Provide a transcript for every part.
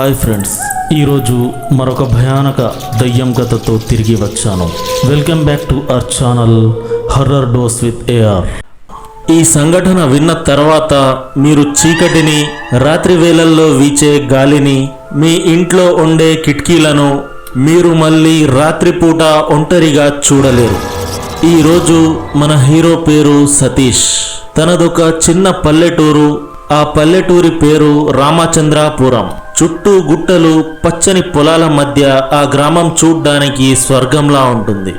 Hi friends. ఈరోజు మరొక భయానక దయ్యం కథతో తిరిగి వచ్చాను. Welcome back to our channel horror dose with AR. ఈ సంఘటన విన్న తర్వాత మీరు చీకటిని రాత్రి వేళల్లో వీచే గాలిని మీ ఇంట్లో ఉండే కిటికీలను మీరు మళ్ళీ రాత్రిపూట ఒంటరిగా చూడలేరు. ఈరోజు మన హీరో పేరు సతీష్. తనదొక చిన్న పల్లెటూరు ఆ పల్లెటూరి పేరు రామచంద్రాపురం. చుట్టూ గుట్టలు పచ్చని పొలాల మధ్య ఆ గ్రామం చూడ్డానికి స్వర్గంలా ఉంటుంది.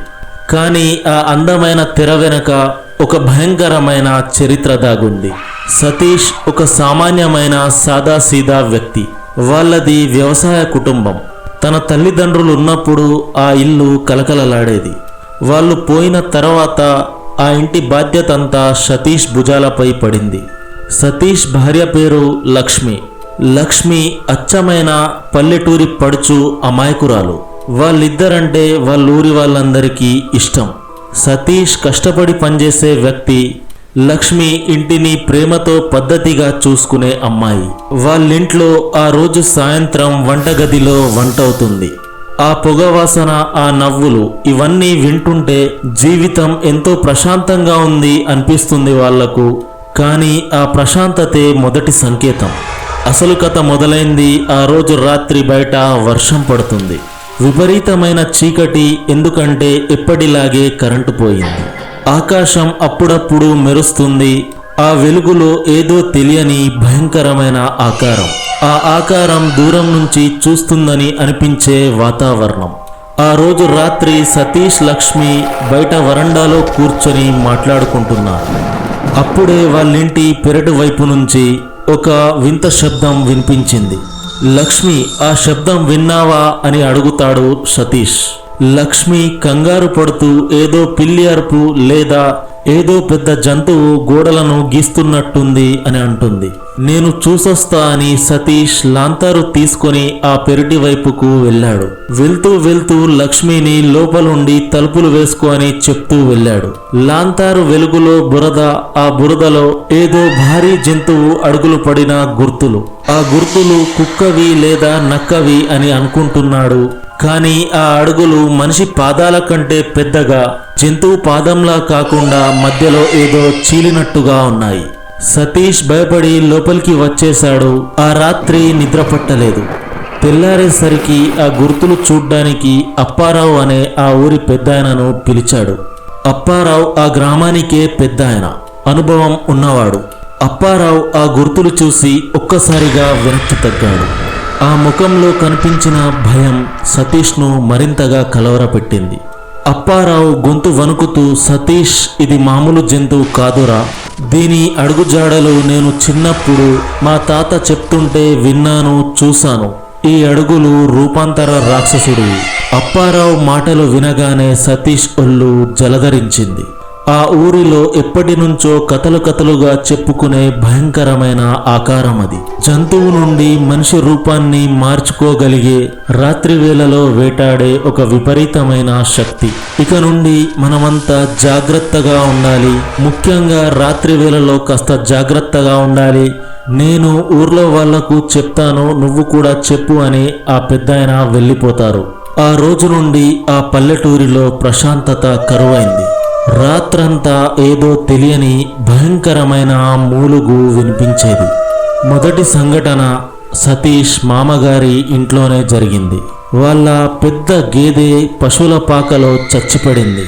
కానీ ఆ అందమైన తెర వెనక ఒక భయంకరమైన చరిత్ర దాగుంది. సతీష్ ఒక సామాన్యమైన సాదాసీదా వ్యక్తి. వాళ్ళది వ్యవసాయ కుటుంబం. తన తల్లిదండ్రులు ఉన్నప్పుడు ఆ ఇల్లు కలకలలాడేది. వాళ్ళు పోయిన తర్వాత ఆ ఇంటి బాధ్యత అంతా సతీష్ భుజాలపై పడింది. సతీష్ భార్య పేరు లక్ష్మి. లక్ష్మి అచ్చమైన పల్లెటూరి పడుచు అమాయకురాలు. వాళ్ళిద్దరంటే వాళ్ళూరి వాళ్ళందరికీ ఇష్టం. సతీష్ కష్టపడి పనిచేసే వ్యక్తి లక్ష్మి ఇంటిని ప్రేమతో పద్ధతిగా చూసుకునే అమ్మాయి. వాళ్ళింట్లో ఆ రోజు సాయంత్రం వంటగదిలో వంటవుతుంది. ఆ పొగవాసన ఆ నవ్వులు ఇవన్నీ వింటుంటే జీవితం ఎంతో ప్రశాంతంగా ఉంది అనిపిస్తుంది వాళ్ళకు కానీ ఆ ప్రశాంతతే మొదటి సంకేతం. అసలు కథ మొదలైంది. ఆ రోజు రాత్రి బయట వర్షం పడుతుంది. విపరీతమైన చీకటి ఎందుకంటే ఎప్పటిలాగే కరెంటు పోయింది. ఆకాశం అప్పుడప్పుడు మెరుస్తుంది. ఆ వెలుగులో ఏదో తెలియని భయంకరమైన ఆకారం. ఆ ఆకారం దూరం నుంచి చూస్తుందని అనిపించే వాతావరణం. ఆ రోజు రాత్రి సతీష్ లక్ష్మి బయట వరండాలో కూర్చొని మాట్లాడుకుంటున్నారు. అప్పుడే వాళ్ళింటి పెరటి వైపు నుంచి ఒక వింత శబ్దం వినిపించింది. లక్ష్మి ఆ శబ్దం విన్నావా? అని అడుగుతాడు సతీష్. లక్ష్మి కంగారు పడుతూ ఏదో పిల్లి అరుపు లేదా ఏదో పెద్ద జంతువు గోడలను గీస్తున్నట్టుంది అని అంటుంది. నేను చూసొస్తా అని సతీష్ లాంతారు తీసుకొని ఆ పెరటి వైపుకు వెళ్ళాడు. వెళ్తూ వెళ్తూ లక్ష్మిని లోపలుండి తలుపులు వేసుకో అని చెప్తూ వెళ్ళాడు. లాంతారు వెలుగులో బురద ఆ బురదలో ఏదో భారీ జంతువు అడుగులు పడిన గుర్తులు. ఆ గుర్తులు కుక్కవి లేదా నక్కవి అని అనుకుంటున్నాడు కానీ ఆ అడుగులు మనిషి పాదాల కంటే పెద్దగా జంతువు పాదంలా కాకుండా మధ్యలో ఏదో చీలినట్టుగా ఉన్నాయి. సతీష్ భయపడి లోపలికి వచ్చేశాడు. ఆ రాత్రి నిద్ర పట్టలేదు తెల్లారేసరికి ఆ గుర్తులు చూడ్డానికి అప్పారావు అనే ఆ ఊరి పెద్దాయనను పిలిచాడు. అప్పారావు ఆ గ్రామానికే పెద్దాయన. అనుభవం ఉన్నవాడు. అప్పారావు ఆ గుర్తులు చూసి ఒక్కసారిగా వెనక్కి తగ్గాడు. ఆ ముఖంలో కనిపించిన భయం సతీష్ను మరింతగా కలవరపెట్టింది. అప్పారావు గొంతు వణుకుతూ సతీష్ ఇది మామూలు జంతువు కాదురా. దీని అడుగుజాడలు నేను చిన్నప్పుడు మా తాత చెప్తుంటే విన్నాను చూశాను. ఈ అడుగులు రూపాంతర రాక్షసుడు అప్పారావు మాటలు వినగానే సతీష్ ఒళ్ళు జలధరించింది. ఆ ఊరిలో ఎప్పటి నుంచో కథలు కథలుగా చెప్పుకునే భయంకరమైన ఆకారం అది. జంతువు నుండి మనిషి రూపాన్ని మార్చుకోగలిగే రాత్రి వేళలో వేటాడే ఒక విపరీతమైన శక్తి. ఇక నుండి మనమంతా జాగ్రత్తగా ఉండాలి. ముఖ్యంగా రాత్రి వేళలో కాస్త జాగ్రత్తగా ఉండాలి. నేను ఊర్లో వాళ్ళకు చెప్తాను నువ్వు కూడా చెప్పు అని ఆ పెద్దాయన వెళ్ళిపోతారు. ఆ రోజు నుండి ఆ పల్లెటూరిలో ప్రశాంతత కరువైంది. రాత్రంతా ఏదో తెలియని భయంకరమైన మూలుగు వినిపించేది. మొదటి సంఘటన సతీష్ మామగారి ఇంట్లోనే జరిగింది. వాళ్ళ పెద్ద గేదె పశువుల పాకలో చచ్చిపడింది.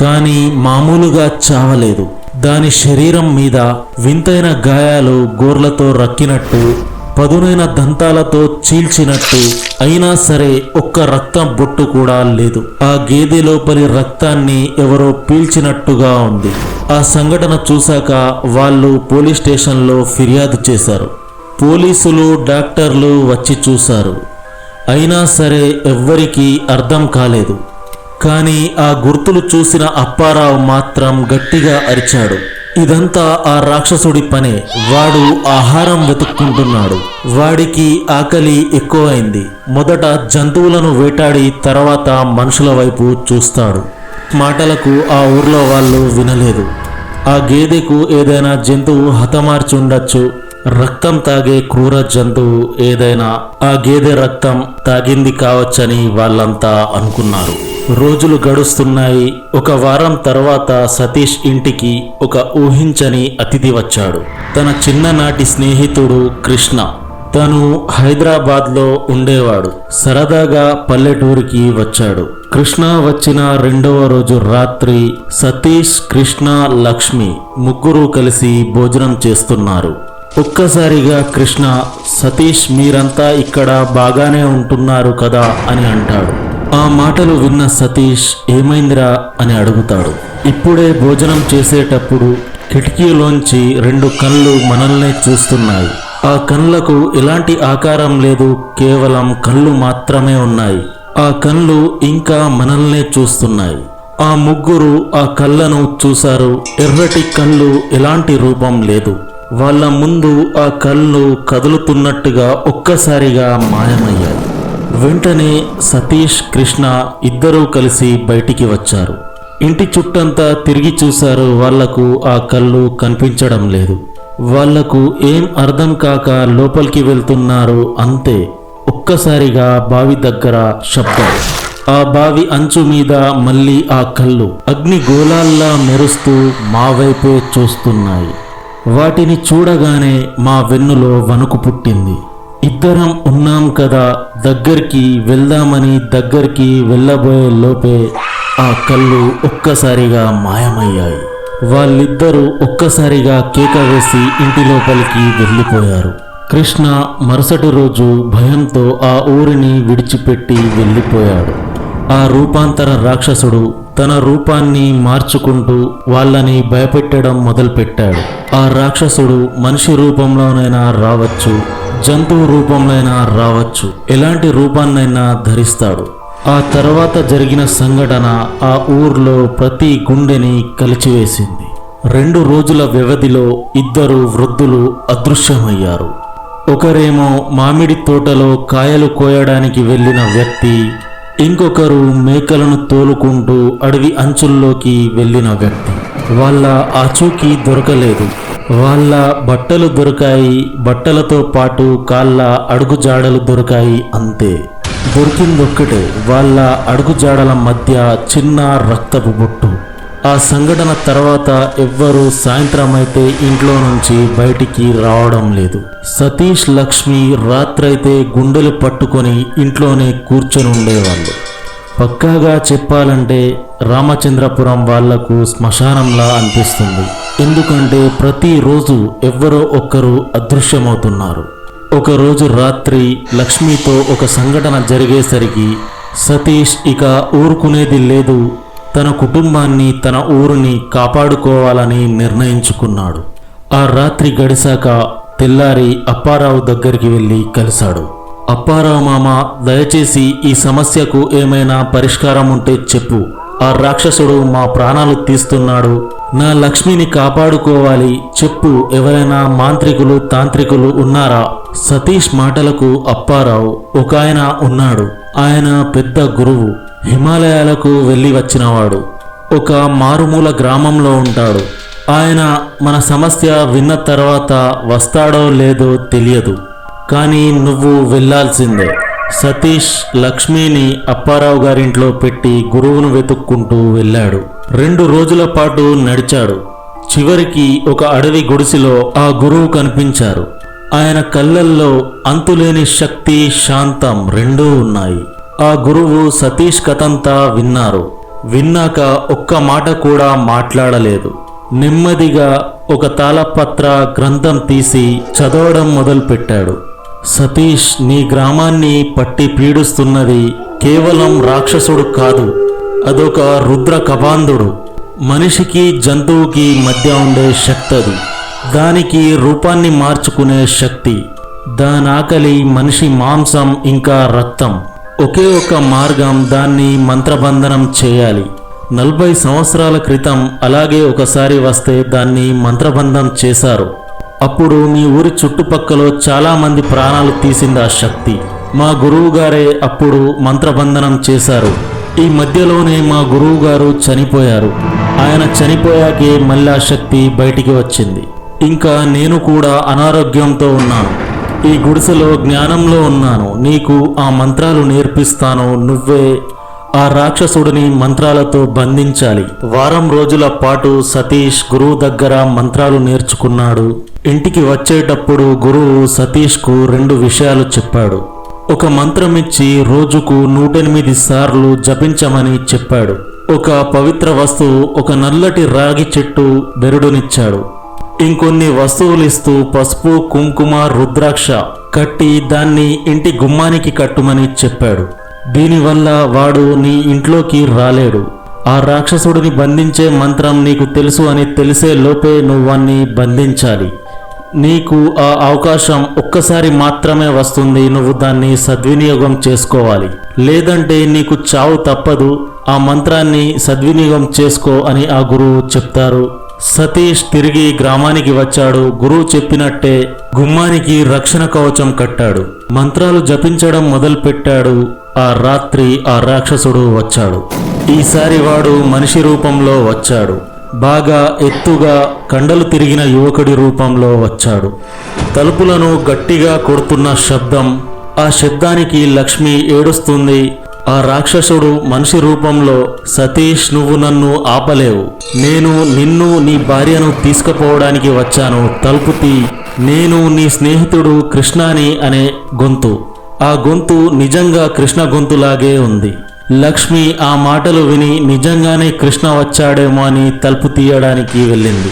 కానీ మామూలుగా చావలేదు. దాని శరీరం మీద వింతైన గాయాలు గోర్లతో రక్కినట్టు పదునైన దంతాలతో చీల్చినట్టు అయినా సరే ఒక్క రక్తం బొట్టు కూడా లేదు. ఆ గేదె లోపలి రక్తాన్ని ఎవరో పీల్చినట్టుగా ఉంది. ఆ సంఘటన చూశాక వాళ్ళు పోలీస్ స్టేషన్లో ఫిర్యాదు చేశారు. పోలీసులు డాక్టర్లు వచ్చి చూశారు. అయినా సరే ఎవ్వరికీ అర్థం కాలేదు. కానీ ఆ గుర్తులు చూసిన అప్పారావు మాత్రం గట్టిగా అరిచాడు. ఇదంతా ఆ రాక్షసుడి పనే. వాడు ఆహారం వెతుక్కుంటున్నాడు. వాడికి ఆకలి ఎక్కువైంది. మొదట జంతువులను వేటాడి తర్వాత మనుషుల వైపు చూస్తాడు. మాటలకు ఆ ఊర్లో వాళ్ళు వినలేదు. ఆ గేదెకు ఏదైనా జంతువు హతమార్చి ఉండొచ్చు రక్తం తాగే క్రూర జంతువు ఏదైనా ఆ గేదె రక్తం తాగింది కావచ్చని వాళ్ళంతా అనుకున్నారు. రోజులు గడుస్తున్నాయి. ఒక వారం తర్వాత సతీష్ ఇంటికి ఒక ఊహించని అతిథి వచ్చాడు. తన చిన్ననాటి స్నేహితుడు కృష్ణ. తను హైదరాబాద్లో ఉండేవాడు. సరదాగా పల్లెటూరికి వచ్చాడు. కృష్ణ వచ్చిన రెండవ రోజు రాత్రి సతీష్ కృష్ణ లక్ష్మి ముగ్గురు కలిసి భోజనం చేస్తున్నారు. ఒక్కసారిగా కృష్ణ సతీష్ మీరంతా ఇక్కడ బాగానే ఉంటున్నారు కదా అని అంటాడు. ఆ మాటలు విన్న సతీష్ ఏమైందిరా అని అడుగుతాడు. ఇప్పుడే భోజనం చేసేటప్పుడు కిటికీలోంచి రెండు కళ్ళు మనల్నే చూస్తున్నాయి. ఆ కళ్ళకు ఎలాంటి ఆకారం లేదు కేవలం కళ్ళు మాత్రమే ఉన్నాయి. ఆ కళ్ళు ఇంకా మనల్నే చూస్తున్నాయి. ఆ ముగ్గురు ఆ కళ్ళను చూశారు. ఎర్రటి కళ్ళు ఎలాంటి రూపం లేదు. వాళ్ళ ముందు ఆ కళ్ళు కదులుతున్నట్టుగా ఒక్కసారిగా మాయమయ్యాయి. వెంటనే సతీష్ కృష్ణ ఇద్దరూ కలిసి బయటికి వచ్చారు. ఇంటి చుట్టంతా తిరిగి చూశారు వాళ్ళకు ఆ కళ్ళు కనిపించడం లేదు. వాళ్ళకు ఏం అర్థం కాక లోపలికి వెళ్తున్నారు అంతే. ఒక్కసారిగా బావి దగ్గర శబ్దం. ఆ బావి అంచు మీద మళ్ళీ ఆ కళ్ళు అగ్ని గోళాల్లా మెరుస్తూ మా వైపే చూస్తున్నాయి. వాటిని చూడగానే మా వెన్నులో వణుకు పుట్టింది. ఇద్దరం ఉన్నాం కదా దగ్గరికి వెళ్దామని దగ్గరికి వెళ్ళబోయే లోపే ఆ కళ్ళు ఒక్కసారిగా మాయమయ్యాయి. వాళ్ళిద్దరూ ఒక్కసారిగా కేక వేసి ఇంటి లోపలికి వెళ్ళిపోయారు. కృష్ణ మరుసటి రోజు భయంతో ఆ ఊరిని విడిచిపెట్టి వెళ్ళిపోయాడు. ఆ రూపాంతర రాక్షసుడు తన రూపాన్ని మార్చుకుంటూ వాళ్ళని భయపెట్టడం మొదలుపెట్టాడు. ఆ రాక్షసుడు మనిషి రూపంలోనైనా రావచ్చు జంతువు రూపంలోనైనా రావచ్చు ఎలాంటి రూపాన్నైనా ధరిస్తాడు. ఆ తర్వాత జరిగిన సంఘటన ఆ ఊర్లో ప్రతి గుండెని కలిచివేసింది. రెండు రోజుల వ్యవధిలో ఇద్దరు వృద్ధులు అదృశ్యమయ్యారు. ఒకరేమో మామిడి తోటలో కాయలు కోయడానికి వెళ్ళిన వ్యక్తి ఇంకొకరు మేకలను తోలుకుంటూ అడవి అంచుల్లోకి వెళ్ళిన వ్యక్తి. వాళ్ళ ఆచూకీ దొరకలేదు. వాళ్ళ బట్టలు దొరికాయి బట్టలతో పాటు కాళ్ళ అడుగుజాడలు దొరికాయి అంతే. దొరికిందొక్కటే. వాళ్ళ అడుగుజాడల మధ్య చిన్న రక్తపు బొట్టు. ఆ సంఘటన తర్వాత ఎవ్వరూ సాయంత్రం అయితే ఇంట్లో నుంచి బయటికి రావడం లేదు. సతీష్ లక్ష్మి రాత్రైతే గుండెలు పట్టుకొని ఇంట్లోనే కూర్చొని ఉండేవాళ్ళు పక్కాగా చెప్పాలంటే రామచంద్రపురం వాళ్ళకు శ్మశానంలా అనిపిస్తుంది. ఎందుకంటే ప్రతిరోజు ఎవ్వరో ఒక్కరు అదృశ్యమవుతున్నారు. ఒకరోజు రాత్రి లక్ష్మితో ఒక సంఘటన జరిగేసరికి సతీష్ ఇక ఊరుకునేది లేదు తన కుటుంబాన్ని తన ఊరిని కాపాడుకోవాలని నిర్ణయించుకున్నాడు. ఆ రాత్రి గడిశాక తెల్లారి అప్పారావు దగ్గరికి వెళ్ళి కలిశాడు. అప్పారావు మామ దయచేసి ఈ సమస్యకు ఏమైనా పరిష్కారం ఉంటే చెప్పు. ఆ రాక్షసుడు మా ప్రాణాలు తీస్తున్నాడు. నా లక్ష్మిని కాపాడుకోవాలి. చెప్పు ఎవరైనా మాంత్రికులు తాంత్రికులు ఉన్నారా? సతీష్ మాటలకు అప్పారావు ఒక ఆయన ఉన్నాడు. ఆయన పెద్ద గురువు. హిమాలయాలకు వెళ్ళి వచ్చినవాడు. ఒక మారుమూల గ్రామంలో ఉంటాడు. ఆయన మన సమస్య విన్న తర్వాత వస్తాడో లేదో తెలియదు. కానీ నువ్వు వెళ్ళాల్సిందే. సతీష్ లక్ష్మిని అప్పారావు గారింట్లో పెట్టి గురువును వెతుక్కుంటూ వెళ్ళాడు. రెండు రోజుల పాటు నడిచాడు. చివరికి ఒక అడవి గుడిసెలో ఆ గురువు కనిపించారు. ఆయన కళ్ళల్లో అంతులేని శక్తి శాంతం రెండూ ఉన్నాయి. ఆ గురువు సతీష్ కథంతా విన్నారు. విన్నాక ఒక్క మాట కూడా మాట్లాడలేదు. నెమ్మదిగా ఒక తాళపత్ర గ్రంథం తీసి చదవడం మొదలుపెట్టాడు. సతీష్ నీ గ్రామాన్ని పట్టి పీడిస్తున్నది కేవలం రాక్షసుడు కాదు అదొక రుద్ర కబాంధుడు మనిషికి జంతువుకి మధ్య ఉండే శక్తి అది దానికి రూపాన్ని మార్చుకునే శక్తి. దాని ఆకలి మనిషి మాంసం ఇంకా రక్తం. ఒకే ఒక మార్గం దాన్ని మంత్రబంధనం చేయాలి. నలభై సంవత్సరాల క్రితం అలాగే ఒకసారి వస్తే దాన్ని మంత్రబంధం చేశారు. అప్పుడు మీ ఊరి చుట్టుపక్కల చాలామంది ప్రాణాలు తీసింది ఆ శక్తి. మా గురువు గారే అప్పుడు మంత్రబంధనం చేశారు. ఈ మధ్యలోనే మా గురువు గారు చనిపోయారు. ఆయన చనిపోయాకే మళ్ళీ ఆ శక్తి బయటికి వచ్చింది. ఇంకా నేను కూడా అనారోగ్యంతో ఉన్నాను. ఈ గుడిసెలో జ్ఞానంలో ఉన్నాను. నీకు ఆ మంత్రాలు నేర్పిస్తాను. నువ్వే ఆ రాక్షసుడిని మంత్రాలతో బంధించాలి. వారం రోజుల పాటు సతీష్ గురువు దగ్గర మంత్రాలు నేర్చుకున్నాడు. ఇంటికి వచ్చేటప్పుడు గురువు సతీష్కు రెండు విషయాలు చెప్పాడు. ఒక మంత్రం ఇచ్చి రోజుకు నూటెనిమిది సార్లు జపించమని చెప్పాడు. ఒక పవిత్ర వస్తువు ఒక నల్లటి రాగి చెట్టు బెరుడునిచ్చాడు. ఇంకొన్ని వస్తువులు ఇస్తూ పసుపు కుంకుమ రుద్రాక్ష కట్టి దాన్ని ఇంటి గుమ్మానికి కట్టుమని చెప్పాడు. దీనివల్ల వాడు నీ ఇంట్లోకి రాలేడు. ఆ రాక్షసుడిని బంధించే మంత్రం నీకు తెలుసు అని తెలిసే లోపే నువ్వన్ని బంధించాలి. నీకు ఆ అవకాశం ఒక్కసారి మాత్రమే వస్తుంది నువ్వు దాన్ని సద్వినియోగం చేసుకోవాలి. లేదంటే నీకు చావు తప్పదు ఆ మంత్రాన్ని సద్వినియోగం చేసుకో అని ఆ గురువు చెప్తారు. సతీష్ తిరిగి గ్రామానికి వచ్చాడు. గురువు చెప్పినట్టే గుమ్మానికి రక్షణ కవచం కట్టాడు. మంత్రాలు జపించడం మొదలుపెట్టాడు. ఆ రాత్రి ఆ రాక్షసుడు వచ్చాడు. ఈసారి వాడు మనిషి రూపంలో వచ్చాడు. బాగా ఎత్తుగా కండలు తిరిగిన యువకుడి రూపంలో వచ్చాడు. తలుపులను గట్టిగా కొడుతున్న శబ్దం ఆ శబ్దానికి లక్ష్మి ఏడుస్తుంది. ఆ రాక్షసుడు మనిషి రూపంలో సతీష్ నువ్వు నన్ను ఆపలేవు. నేను నిన్ను నీ భార్యను తీసుకుపోవడానికి వచ్చాను. తలుపు తీ. నేను నీ స్నేహితుడు కృష్ణాని అనే గొంతు. ఆ గొంతు నిజంగా కృష్ణ గొంతులాగే ఉంది. లక్ష్మి ఆ మాటలు విని నిజంగానే కృష్ణ వచ్చాడేమో అని తలుపు తీయడానికి వెళ్ళింది.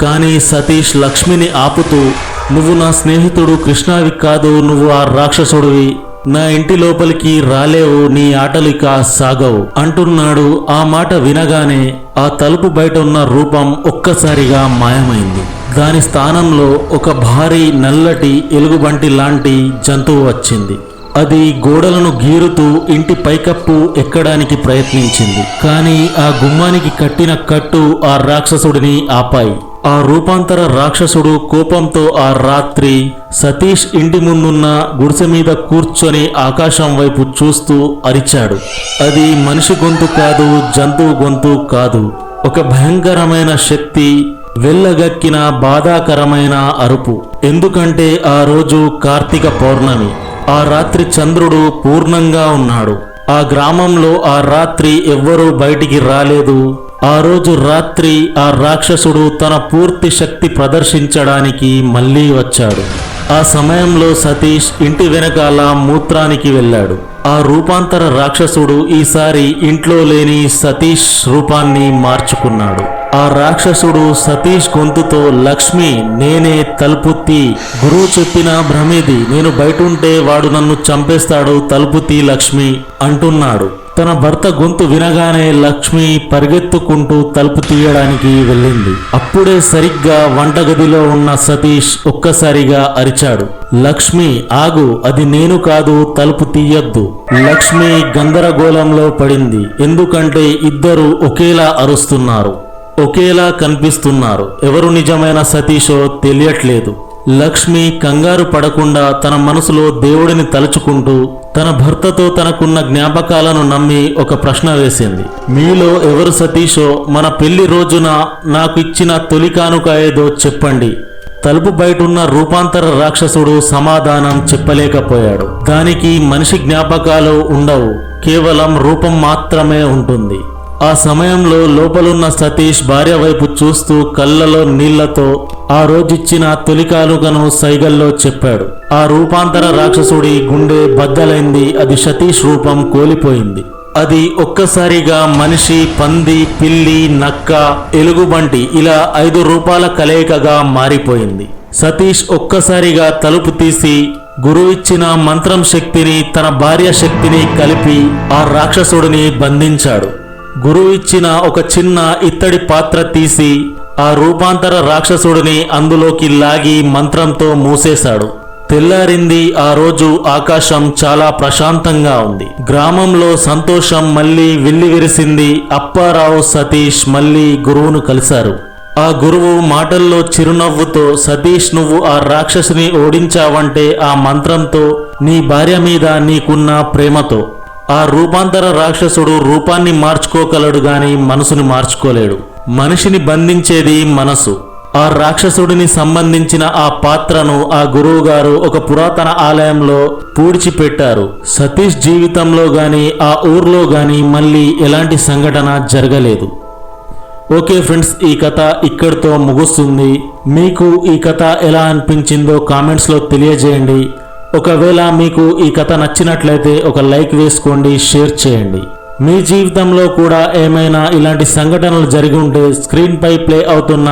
కానీ సతీష్ లక్ష్మిని ఆపుతూ నువ్వు నా స్నేహితుడు కృష్ణావి కాదు నువ్వు ఆ రాక్షసుడివి. నా ఇంటి లోపలికి రాలేవు నీ ఆటలు ఇక సాగవు అంటున్నాడు. ఆ మాట వినగానే ఆ తలుపు బయట ఉన్న రూపం ఒక్కసారిగా మాయమైంది. దాని స్థానంలో ఒక భారీ నల్లటి ఎలుగుబంటి లాంటి జంతువు వచ్చింది. అది గోడలను గీరుతూ ఇంటి పైకప్పు ఎక్కడానికి ప్రయత్నించింది. కానీ ఆ గుమ్మానికి కట్టిన కట్టు ఆ రాక్షసుడిని ఆపాయి. ఆ రూపాంతర రాక్షసుడు కోపంతో ఆ రాత్రి సతీష్ ఇంటి ముందున్న గుడిసె మీద కూర్చొని ఆకాశం వైపు చూస్తూ అరిచాడు. అది మనిషి గొంతు కాదు జంతువు గొంతు కాదు. ఒక భయంకరమైన శక్తి వెళ్ళగక్కిన బాధాకరమైన అరుపు. ఎందుకంటే ఆ రోజు కార్తీక పౌర్ణమి. ఆ రాత్రి చంద్రుడు పూర్ణంగా ఉన్నాడు. ఆ గ్రామంలో ఆ రాత్రి ఎవ్వరూ బయటికి రాలేదు. ఆ రోజు రాత్రి ఆ రాక్షసుడు తన పూర్తి శక్తి ప్రదర్శించడానికి మళ్ళీ వచ్చాడు. ఆ సమయంలో సతీష్ ఇంటి వెనకాల మూత్రానికి వెళ్ళాడు. ఆ రూపాంతర రాక్షసుడు ఈసారి ఇంట్లో లేని సతీష్ రూపాన్ని మార్చుకున్నాడు. ఆ రాక్షసుడు సతీష్ గొంతుతో లక్ష్మి నేనే తలుపుత్తి గురువు చెప్పిన భ్రమేది నేను బయట ఉంటే వాడు నన్ను చంపేస్తాడు తలుపుతి లక్ష్మి అంటున్నాడు. తన భర్త గొంతు వినగానే లక్ష్మి పరిగెత్తుకుంటూ తలుపు తీయడానికి వెళ్ళింది. అప్పుడే సరిగ్గా వంటగదిలో ఉన్న సతీష్ ఒక్కసారిగా అరిచాడు. లక్ష్మి ఆగు అది నేను కాదు తలుపు తీయద్దు. లక్ష్మి గందరగోళంలో పడింది. ఎందుకంటే ఇద్దరు ఒకేలా అరుస్తున్నారు. ఒకేలా కనిపిస్తున్నారు. ఎవరు నిజమైన సతీషో తెలియట్లేదు. లక్ష్మి కంగారు పడకుండా తన మనసులో దేవుడిని తలుచుకుంటూ తన భర్తతో తనకున్న జ్ఞాపకాలను నమ్మి ఒక ప్రశ్న వేసింది. మీలో ఎవరు సతీషో? మన పెళ్ళి రోజున నాకు ఇచ్చిన తొలి కానుక ఏదో చెప్పండి. తలుపు బయటున్న రూపాంతర రాక్షసుడు సమాధానం చెప్పలేకపోయాడు. దానికి మనిషి జ్ఞాపకాలు ఉండవు. కేవలం రూపం మాత్రమే ఉంటుంది. ఆ సమయంలో లోపలున్న సతీష్ భార్య వైపు చూస్తూ కళ్ళలో నీళ్ళతో ఆ రోజిచ్చిన తొలి కానుకను సైగల్లో చెప్పాడు. ఆ రూపాంతర రాక్షసుడి గుండె బద్దలైంది. అది సతీష్ రూపం కోలిపోయింది. అది ఒక్కసారిగా మనిషి పంది పిల్లి నక్క ఎలుగుబంటి ఇలా ఐదు రూపాల కలయికగా మారిపోయింది. సతీష్ ఒక్కసారిగా తలుపు తీసి గురువు ఇచ్చిన మంత్రం శక్తిని తన భార్య శక్తిని కలిపి ఆ రాక్షసుడిని బంధించాడు. గురువు ఇచ్చిన ఒక చిన్న ఇత్తడి పాత్ర తీసి ఆ రూపాంతర రాక్షసుడిని అందులోకి లాగి మంత్రంతో మూసేశాడు. తెల్లారింది ఆ రోజు ఆకాశం చాలా ప్రశాంతంగా ఉంది. గ్రామంలో సంతోషం మళ్ళీ విల్లివిరిసింది అప్పారావు సతీష్ మళ్ళీ గురువును కలిశారు. ఆ గురువు మాటల్లో చిరునవ్వుతో సతీష్ నువ్వు ఆ రాక్షసుని ఓడించావంటే ఆ మంత్రంతో నీ భార్య మీద నీకున్న ప్రేమతో ఆ రూపాంతర రాక్షసుడు రూపాన్ని మార్చుకోగలడు గాని మనసుని మార్చుకోలేడు. మనిషిని బంధించేది మనసు. ఆ రాక్షసుడిని సంబంధించిన ఆ పాత్రను ఆ గురువు గారు ఒక పురాతన ఆలయంలో పూడ్చిపెట్టారు. సతీష్ జీవితంలో గాని ఆ ఊర్లో గాని మళ్ళీ ఎలాంటి సంఘటన జరగలేదు. ఓకే ఫ్రెండ్స్ ఈ కథ ఇక్కడితో ముగుస్తుంది. మీకు ఈ కథ ఎలా అనిపించిందో కామెంట్స్లో తెలియజేయండి. ఒకవేళ మీకు ఈ కథ నచ్చినట్లయితే ఒక లైక్ వేసుకోండి షేర్ చేయండి. మీ జీవితంలో కూడా ఏమైనా ఇలాంటి సంఘటనలు జరిగి ఉంటే స్క్రీన్ పై ప్లే అవుతున్న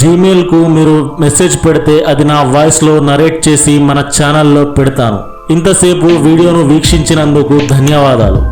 జీమెయిల్కు మీరు మెసేజ్ పెడితే అది నా వాయిస్లో నరేట్ చేసి మన ఛానల్లో పెడతాను. ఇంతసేపు వీడియోను వీక్షించినందుకు ధన్యవాదాలు.